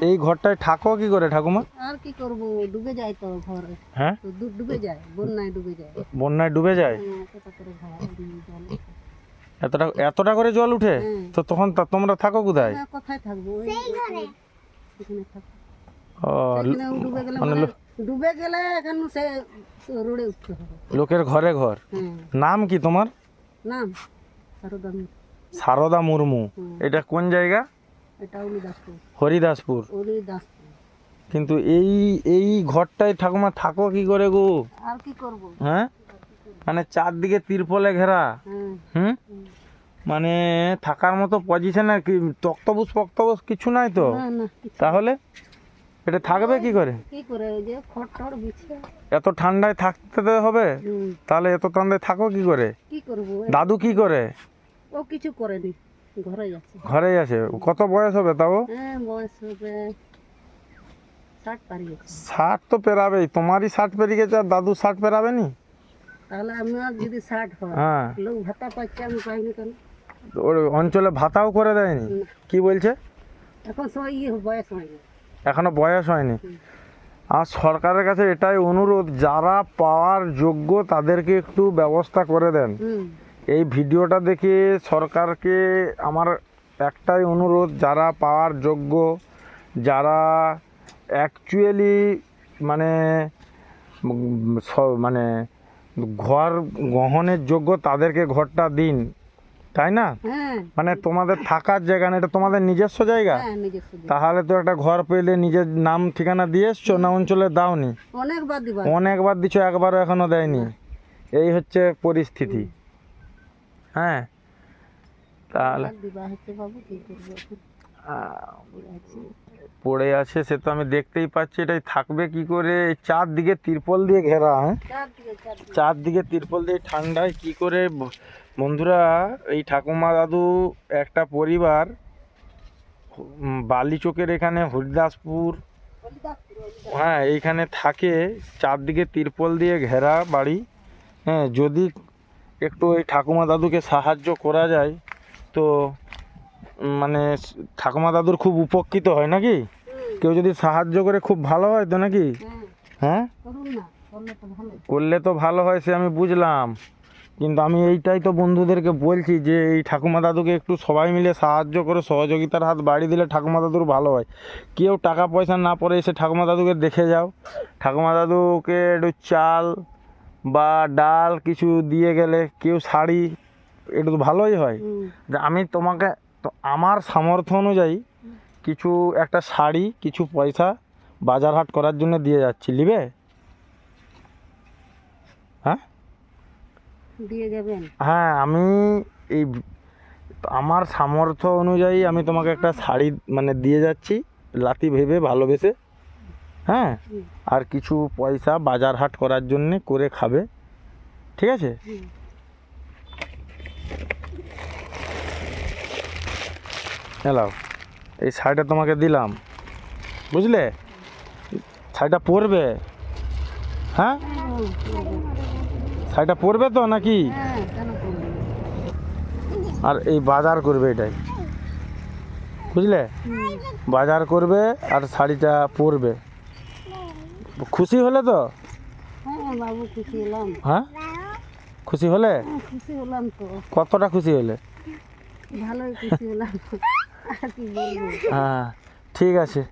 এই ঘরটায় থাকো কি করে ঠাকুমা? আর কি করব? ডুবে যায় তো ঘর। হ্যাঁ? ডুবে যায় বন্যায় ডুবে যায়। বন্যায় ডুবে যায়? হ্যাঁ। এতটা এতটা করে জল উঠে? তো তখন তা- তোমরা থাকো কোথায়? হ্যাঁ, কোথায় থাকব? ডুবে গেলে মানে মানে লো- ডুবে গেলে এখানে সে রোডে উঠতে হবে। লোকের ঘরে ঘর? হ্যাঁ। নাম কি তোমার? নাম সারদা মুর্মু। এটা কোন জায়গা? হরিদাসপুর? কিন্তু এই এই ঘরটায় ঠাকুমা থাকো কি করে গো? আর কি করব? হ্যাঁ? মানে চারদিকে তিরপলে ঘেরা? হ্যাঁ। হুম। মানে থাকার মতো পজিশনে কি তক্তবুস ফক্তবুস কিছু নাই তো? তাহলে? এটা থাকবে কি করে? এত ঠান্ডায় থাকতে হবে। তাহলে এত ঠান্ডায় থাকো কি করে? দাদু কি করে? ও কিছু করেনি। ঘরে আছে। ঘরেই আছে? কত বয়স হবে তাও? হ্যাঁ বয়স হবে ষাট তো পেরাবেই। তোমারই ষাট পেরিয়ে গেছে আর দাদু ষাট পেরাবে নি তাহলে আমার যদি ষাট হয় হ্যাঁ। লোক ভাতা পাচ্ছে আমি পাইনি কেন? ওর অঞ্চলে ভাতাও করে দেয়নি। কি বলছে? এখন সবাই বয়স হয়নি এখনও বয়স হয়নি। আর সরকারের কাছে এটাই অনুরোধ যারা পাওয়ার যোগ্য তাদেরকে একটু ব্যবস্থা করে দেন। এই ভিডিওটা দেখে সরকারকে আমার একটাই অনুরোধ যারা পাওয়ার যোগ্য যারা অ্যাকচুয়ালি মানে মানে ঘর গ্রহণের যোগ্য তাদেরকে ঘরটা দিন। তাই না? হ্যাঁ। মানে তোমাদের থাকার জায়গা না এটা তোমাদের নিজস্ব জায়গা? হ্যাঁ নিজস্ব দিন। তাহলে তো একটা ঘর পেলে নিজের নাম ঠিকানা দিয়ে এসছো না অঞ্চলে দাওনি? অনেকবার দিবা অনেকবার দিচ্ছ একবারও এখনও দেয়নি। এই হচ্ছে পরিস্থিতি। হ্যাঁ। তাহলে পড়ে আছে সে তো আমি দেখতেই পাচ্ছি এটাই থাকবে কি করে? চারদিকে তিরপল দিয়ে ঘেরা হ্যাঁ? চারদিকে তিরপল দিয়ে ঠান্ডায় কি করে? বন্ধুরা এই ঠাকুমা দাদু একটা পরিবার বালিচকের এখানে হরিদাসপুর। হ্যাঁ এইখানে থাকে চারদিকে তিরপল দিয়ে ঘেরা বাড়ি। হ্যাঁ যদি একটু ওই ঠাকুমা দাদুকে সাহায্য করা যায়। তো মানে ঠাকুমা দাদুর খুব উপকৃত হয় নাকি? কেউ যদি সাহায্য করে খুব ভালো হয় তো নাকি? হ্যাঁ? করলে তো ভালো হয় সে আমি বুঝলাম। কিন্তু আমি এইটাই তো বন্ধুদেরকে বলছি যে, এই ঠাকুমা দাদুকে একটু সবাই মিলে সাহায্য করে, সহযোগিতার হাত বাড়িয়ে দিলে ঠাকুমা দাদুর ভালো হয়। কেউ টাকা পয়সা না পড়ে এসে ঠাকুমা দাদুকে দেখে যাও। ঠাকুমা দাদুকে একটু চাল বা ডাল কিছু দিয়ে গেলে কেউ শাড়ি এটা তো ভালোই হয়। আমি তোমাকে তো আমার সামর্থ্য অনুযায়ী কিছু একটা শাড়ি কিছু পয়সা বাজার হাট করার জন্য দিয়ে যাচ্ছি। নিবে? হ্যাঁ? দিয়ে যাবেন? হ্যাঁ আমি এই আমার সামর্থ্য অনুযায়ী আমি তোমাকে একটা শাড়ি মানে দিয়ে যাচ্ছি লাতি ভেবে ভালোবেসে। হ্যাঁ? আর কিছু পয়সা বাজার হাট করার জন্যে করে খাবে। ঠিক আছে। এলাও এই শাড়িটা তোমাকে দিলাম। বুঝলে? শাড়িটা পরবে। হ্যাঁ? শাড়িটা পরবে তো নাকি? আর এই বাজার করবে এটাই। বুঝলে? বাজার করবে আর শাড়িটা পরবে। খুশি হলে তো? হ্যাঁ বাবু খুশি হলাম। হ্যাঁ? খুশি হলে? হ্যাঁ খুশি হলাম তো। কতটা খুশি হলে? ভালোই খুশি হলাম। আর কি বলব? হ্যাঁ ঠিক আছে।